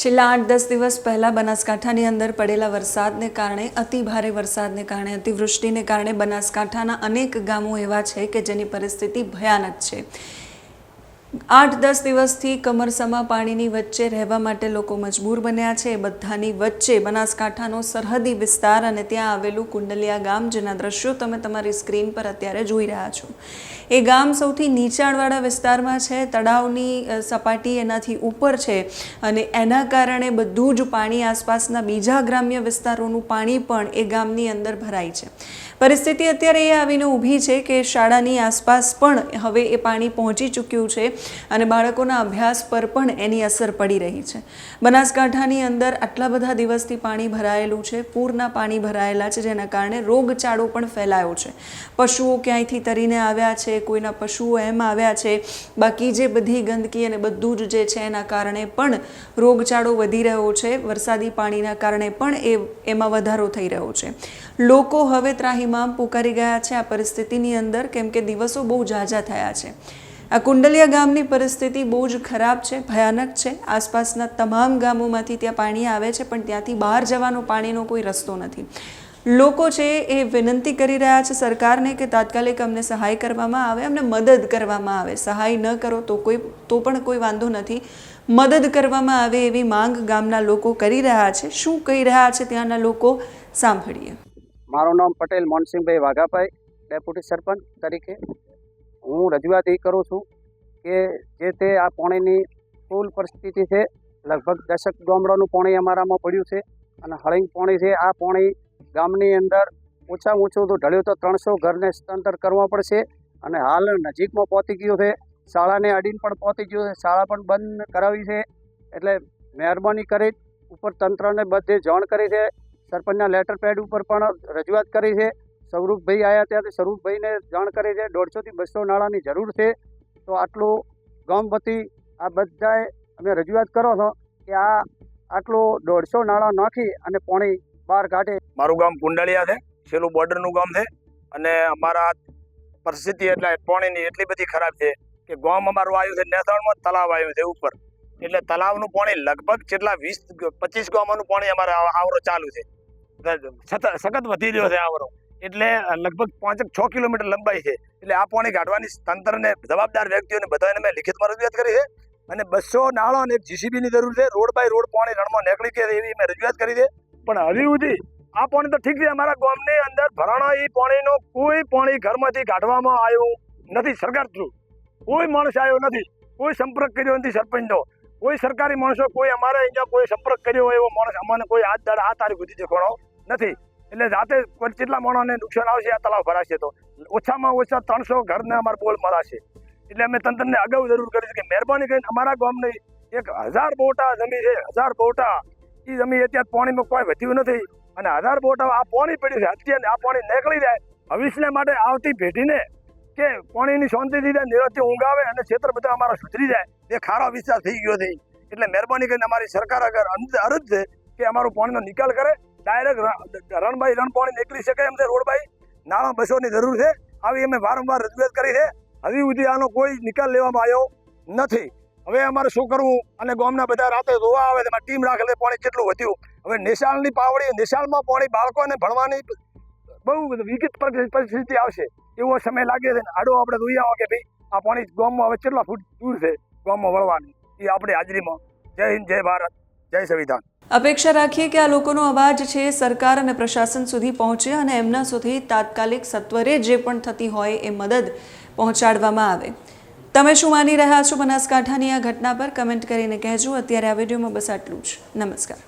છેલ્લા આઠ દસ દિવસ પહેલાં બનાસકાંઠાની અંદર પડેલા વરસાદને કારણે, અતિ ભારે વરસાદને કારણે, અતિવૃષ્ટિને કારણે બનાસકાંઠાના અનેક ગામો એવા છે કે જેની પરિસ્થિતિ ભયાનક છે. આઠ દસ દિવસથી કમરસમા પાણીની વચ્ચે રહેવા માટે લોકો મજબૂર બન્યા છે. બધાની વચ્ચે બનાસકાંઠાનો સરહદી વિસ્તાર અને ત્યાં આવેલું કુંડલિયા ગામ, જેના દ્રશ્યો તમે તમારી સ્ક્રીન પર અત્યારે જોઈ રહ્યા છો. એ ગામ સૌથી નીચાણવાળા વિસ્તારમાં છે. તળાવની સપાટી એનાથી ઉપર છે અને એના કારણે બધું જ પાણી આસપાસના બીજા ગ્રામ્ય વિસ્તારોનું પાણી પણ એ ગામની અંદર ભરાય છે. પરિસ્થિતિ અત્યારે એ આવીને ઊભી છે કે શાળાની આસપાસ પણ હવે એ પાણી પહોંચી ચૂક્યું છે. અને બાળકોના અભ્યાસ પર પણ એની અસર પડી રહી છે. બનાસકાંઠાની અંદર આટલા બધા દિવસથી પાણી ભરાયેલું છે, પૂરના પાણી ભરાયેલા છે, જેના કારણે રોગચાળો પણ ફેલાયો છે. પશુઓ ક્યાંયથી તરીને આવ્યા છે, કોઈના પશુઓ એમ આવ્યા છે, બાકી જે બધી ગંદકી અને બધું જ જે છે એના કારણે પણ રોગચાળો વધી રહ્યો છે, વરસાદી પાણીના કારણે પણ એ એમાં વધારો થઈ રહ્યો છે. લોકો હવે ત્રાહીમામ પુકારી ગયા છે આ પરિસ્થિતિની અંદર, કેમ કે દિવસો બહુ ઝાઝા થયા છે. આ કુંડલિયા ગામની પરિસ્થિતિ બહુ જ ખરાબ છે, ભયાનક છે. આસપાસના તમામ ગામોમાંથી ત્યાં પાણી આવે છે, પણ ત્યાંથી બહાર જવાનો પાણીનો કોઈ રસ્તો નથી. લોકો છે એ વિનંતી કરી રહ્યા છે સરકારને કે તાત્કાલિક અમને સહાય કરવામાં આવે, અમને મદદ કરવામાં આવે. સહાય ન કરો તો કોઈ, તો પણ કોઈ વાંધો નથી. મદદ કરવામાં આવે એવી માંગ ગામના લોકો કરી રહ્યા છે. શું કહી રહ્યા છે ત્યાંના લોકો? સાંભળીએ. મારું નામ પટેલ મોનસિંહભાઈ વાઘાભાઈ, ડેપ્યુટી સરપંચ તરીકે. હું રજૂઆત એ કરું છું કે જે તે આ પાણીની ફૂલ પરિસ્થિતિ છે, લગભગ દશક ગામડાનું પાણી અમારામાં પડ્યું છે અને હળંગ પાણી છે, આ પાણી ગામની અંદર ઓછામાં ઓછું તો ઢળ્યું તો ત્રણસો ઘરને સ્થળાંતર કરવા પડશે અને હાલ નજીકમાં પહોંચી ગયું છે, શાળાને અડીને પણ પહોંચી ગયું છે, શાળા પણ બંધ કરાવી છે, એટલે મહેરબાની કરી ઉપર તંત્રને બધે જાણ કરી છે, સરપંચના લેટર પેડ ઉપર પણ રજૂઆત કરી છે સ્વરૂપભાઈ આવ્યા ત્યારે સ્વરૂપભાઈને જાણ કરે છે દોઢસોથી બસો નાણાંની જરૂર છે. તો આટલું ગામ વતી આ બધાએ અમે રજૂઆત કરો છો કે આ આટલું દોઢસો નાણાં નાખી અને પાણી બહાર કાઢે. મારું ગામ કુંડાળિયા છે છેલ્લું બોર્ડરનું ગામ છે. અને અમારા પરિસ્થિતિ એટલે પાણીની એટલી બધી ખરાબ છે કે ગામ અમારું આવ્યું છે નેસાણમાં તલાવ આવ્યું છે ઉપર. એટલે તલાવનું પાણી લગભગ જેટલા વીસ પચીસ ગામોનું પાણી અમારે આવ- આવરો ચાલુ છે. સતત સખત વધી રહ્યો છે આવરો. એટલે લગભગ પાંચેક છ કિલોમીટર લંબાઈ છે. એટલે આ પાણી કાઢવાની તંત્રને, જવાબદાર વ્યક્તિઓને બધાને મેં લિખિતમાં રજૂઆત કરી છે. અને બસો નાળો અને એક જીસીબીની જરૂર છે. રોડ બાય રોડ પાણી રણમાં નીકળી ગયા એવી મેં રજૂઆત કરી છે. પણ હજી સુધી આ પાણી તો ઠીક છે. અમારા ગામની અંદર ભરાણા એ પાણીનો કોઈ પાણી ઘરમાંથી કાઢવામાં આવ્યું નથી સરકાર થ્રુ. કોઈ માણસ આવ્યો નથી. કોઈ સંપર્ક કર્યો નથી સરપંચનો. કોઈ સરકારી માણસો કોઈ અમારે અહીંયા કોઈ સંપર્ક કર્યો એવો માણસ અમને કોઈ હાથ દાડા આ તારીખ સુધી દેખાણો નથી. એટલે જાતે કેટલા માણસને નુકસાન આવશે, આ તલાવ ભરાશે તો. ઓછામાં ઓછા ત્રણસો ઘરને અમારે બોલ મરાશે એટલે અમે તંત્રને અગાઉ જરૂર કરીશું કે મહેરબાની કરીને અમારા ગામને એક હજાર બોટા જમી છે, હજાર બોટા. એ જમી અત્યારે પાણીમાં કોઈ વધ્યું નથી. અને હજાર બોટા આ પાણી પડ્યું છે, અત્યારે આ પાણી નીકળી જાય. ભવિષ્યને માટે આવતી પેઢીને કે પાણીની શાંતિથી જાય નિરાતે ઊંઘ અને ક્ષેત્ર બધા અમારા સુધરી જાય. એ ખારો વિસ્તાર થઈ ગયો છે. એટલે મહેરબાની કરીને અમારી સરકાર અગર અરજ છે કે અમારું પાણીનો નિકાલ કરે ડાયરેક્ટ રણભાઈ રણપોણી નીકળી શકે એમ છે રોડભાઈ. નાણાં બસોની જરૂર છે. આવી અમે વારંવાર રજૂઆત કરી છે. હજી સુધી આનો કોઈ નિકાલ લેવામાં આવ્યો નથી. હવે અમારે શું કરવું? અને ગામના બધા રાતે જોવા આવે તેમાં ટીમ રાખેલી પાણી કેટલું વધ્યું? હવે નિશાળની પાવડી, નિશાળમાં પાણી બાળકોને ભણવાની બહુ વિકિત પરિસ્થિતિ આવશે. એવો સમય લાગે છે. આડો આપણે જોઈ આવો કે ભાઈ, આ પાણી ગામમાં હવે કેટલા ફૂટ દૂર છે? ગામમાં વળવાનું. એ આપણી હાજરીમાં. જય હિન્દ, જય ભારત, જય સંવિધાન. અપેક્ષા રાખીએ કે આ લોકોનો અવાજ છે સરકાર અને પ્રશાસન સુધી પહોંચે અને એમના સુધી તાત્કાલિક સત્વરે જે પણ થતી હોય એ મદદ પહોંચાડવામાં આવે. તમે શું માની રહ્યા છો બનાસકાંઠાની આ ઘટના પર? કમેન્ટ કરીને કહેજો. અત્યારે આ વિડીયોમાં બસ આટલું જ. નમસ્કાર.